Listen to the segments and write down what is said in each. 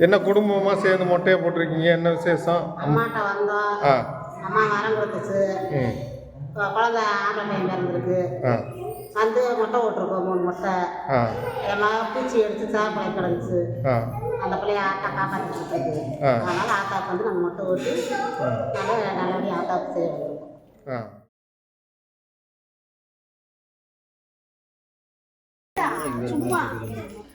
என்ன குடும்பமாக சேர்ந்து மொட்டையை போட்டிருக்கீங்க? என்ன விசேஷம்? அம்மாட்ட வந்தோம். ஆ. அம்மா வரம் கொடுத்துச்சு. ம். குழந்த ஆம்பளை பையன் பிறந்திருக்கு ஆ. வந்து முட்டை விட்டுருக்கோம் மூணு முட்டை. ஆ. மகன் பூச்சி எடுத்து சாப்பிட கிடந்துச்சு. ஆ. அந்த பிள்ளைய ஆத்தா காப்பாற்றிட்டு இருக்கு ஆ. அதனால ஆத்தாக்கு வந்து நாங்கள் முட்டை ஓட்டி நல்லா நல்லபடியாக ஆத்தாக்கு செய்ய வந்திருக்கோம் ஆ. அது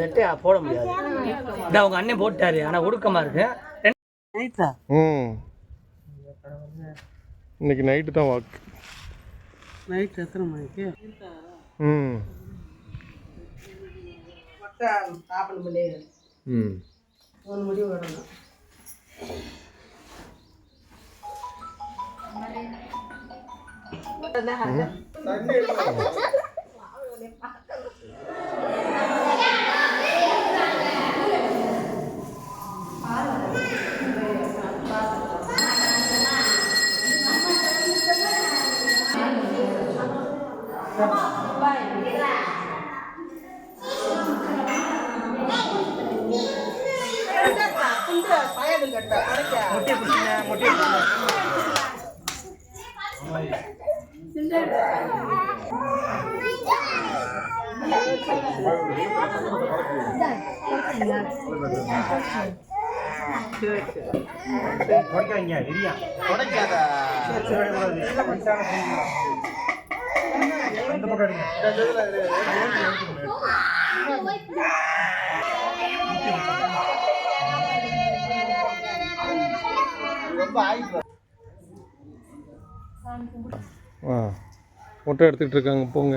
நெட்டு போட முடியாது. இந்த அவங்க அண்ணன் போட்டாரு. ஆனா ஒடுக்கமா இருக்கு. ம். இன்னைக்கு நைட்டு தான் வாக்கு நைட் எத்தனை மணிக்கு? ம். ம். ஒரு முடிவு வரணும். முட்டை பிடிச்சிங்க முட்டை ஆ மொட்டை எடுத்துக்கிட்டு இருக்காங்க போங்க.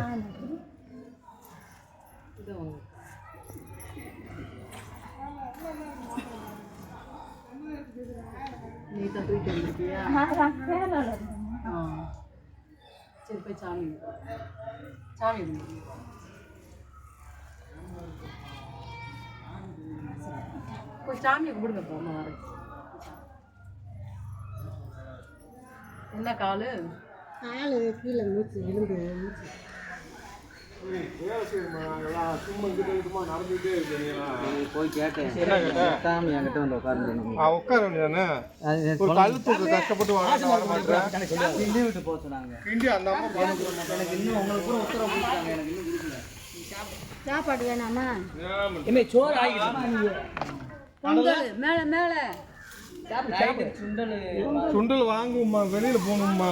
நீ தான் போயிட்டு வந்திருக்கியா ஆ. சரி போய் சாமி சாமி போய் சாமியை கும்பிடுங்க போன வரேன் என்ன காலு காலு கீழே மூச்சு எலும்பு மூச்சு போய் கேட்டேன் என்கிட்ட வந்து உட்காந்து ஆ உட்கார வேண்டியதானே? ஒரு கல் தூக்க கஷ்டப்பட்டு வாங்க வர மாட்டேன் கிண்டி விட்டு போக சொன்னாங்க. கிண்டி அந்த அம்மா பாருங்க. எனக்கு இன்னும் உங்களுக்கு கூட உத்தரவு கொடுத்தாங்க. எனக்கு இன்னும் கொடுக்கல. சாப்பாடு வேணாமா? இனிமே சோறு ஆகிடுச்சு. பொங்கல் மேலே மேலே. சுண்டல்? சுண்டல் வாங்குவோம்மா வெளியில போகணும்மா.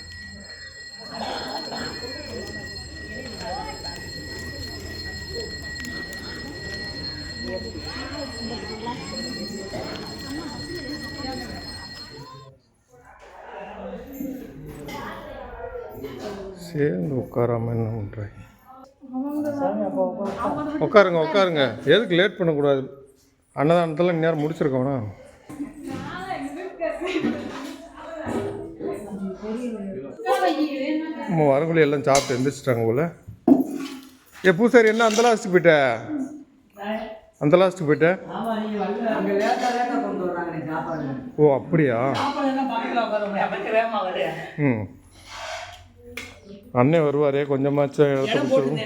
சேர்ந்து உட்காராம என்ன பண்ணுறாங்க உட்காருங்க உட்காருங்க. எதுக்கு லேட் பண்ணக்கூடாது? அன்னதானத்தில் இந்நேரம் முடிச்சிருக்கோண்ணா நம்ம வரங்குழி எல்லாம் சாப்பிட்டு எந்திரிச்சிட்டாங்க போல. ஏ பூசாரி என்ன அந்த லாஸ்ட்டுக்கு போயிட்ட? அந்த லாஸ்ட்டுக்கு போயிட்ட? அங்கே லேட்டாக லேட்டாக கொண்டு வர்றாங்க நீ சாப்பாடு. ஓ அப்படியா? சாப்பாடு என்ன பக்கத்தில் உட்கார முடியும் அப்போ வேகமாக வருது ம் அண்ணன் வருவாரே கொஞ்சமாச்சும் இடத்த உட்காந்து.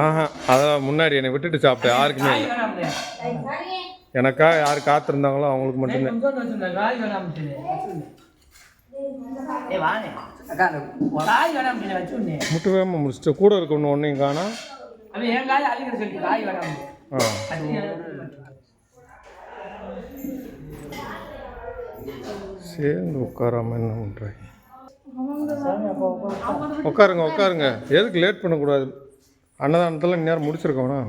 ஆஹா அதெல்லாம் முன்னாடி என்னை விட்டுட்டு சாப்பிட்டேன் யாருக்குமே எனக்கா யார் காத்திருந்தாங்களோ அவங்களுக்கு மட்டும்தான். முட்டு வேகமாக முடிச்சிட்டு கூட இருக்கணும் ஒன்றையும் காணா. அவன் என் காய் அழிக்கிற சொல்லி காய் வேணாம் ஆ. சேர்ந்து உட்காராம என்ன பண்ணுறாங்க உட்காருங்க உட்காருங்க. எதுக்கு லேட் பண்ணக்கூடாது? அன்னதானத்தில் இந்நேரம் முடிச்சிருக்கோண்ணா